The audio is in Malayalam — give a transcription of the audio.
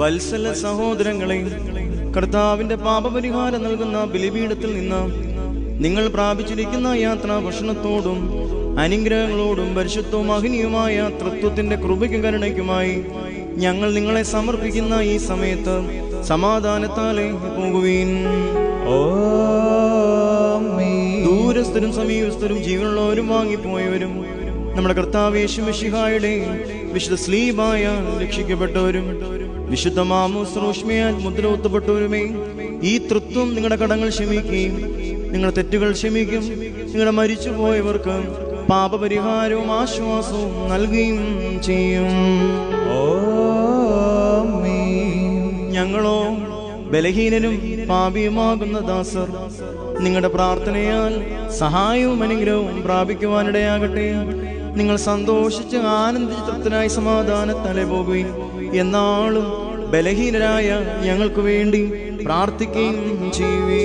വത്സല സഹോദരങ്ങളെ കർത്താവിന്റെ പാപപരിഹാരം നൽകുന്ന ബലിപീഠത്തിൽ നിന്ന് നിങ്ങൾ പ്രാപിച്ചിരിക്കുന്ന യാത്ര ഭക്ഷണത്തോടും അനുഗ്രഹങ്ങളോടും പരിശുദ്ധവും മഹനീയമായ തൃത്വത്തിന്റെ കൃപയ്ക്കും കരുണയ്ക്കുമായി ഞങ്ങൾ നിങ്ങളെ സമർപ്പിക്കുന്ന ഈ സമയത്ത് സമാധാനത്താലെ പോകുവീൻ. ദൂരസ്ഥരും സമീപസ്ഥരും ജീവനുള്ളവരും വാങ്ങിപ്പോയവരും നമ്മുടെ കർത്താവേശു മിഷിഹായുടെ വിശുദ്ധ സ്ലീബായ രക്ഷിക്കപ്പെട്ടവരും വിശുദ്ധ മാമോസ്രോഷ്മയാൽ മുദ്രവത്തപ്പെട്ടവരുമേ ഈ തൃത്വം നിങ്ങളുടെ കടങ്ങൾ ക്ഷമിക്കുകയും നിങ്ങളുടെ തെറ്റുകൾ ക്ഷമിക്കും. നിങ്ങളുടെ മരിച്ചുപോയവർക്ക് പാപപരിഹാരവും ആശ്വാസവും നൽകുകയും ചെയ്യും. ഞങ്ങളോ ബലഹീനനും പാപിയുമാകുന്ന ദാസർ നിങ്ങളുടെ പ്രാർത്ഥനയാൽ സഹായവും അനുഗ്രഹവും പ്രാപിക്കുവാനിടയാകട്ടെ. നിങ്ങൾ സന്തോഷിച്ച് ആനന്ദിച്ച് തൃപ്തനായി സമാധാനത്തലെ പോകുകയും എന്നാളും ബലഹീനരായ ഞങ്ങൾക്ക് വേണ്ടി പ്രാർത്ഥിക്കുകയും ചെയ്യുവേ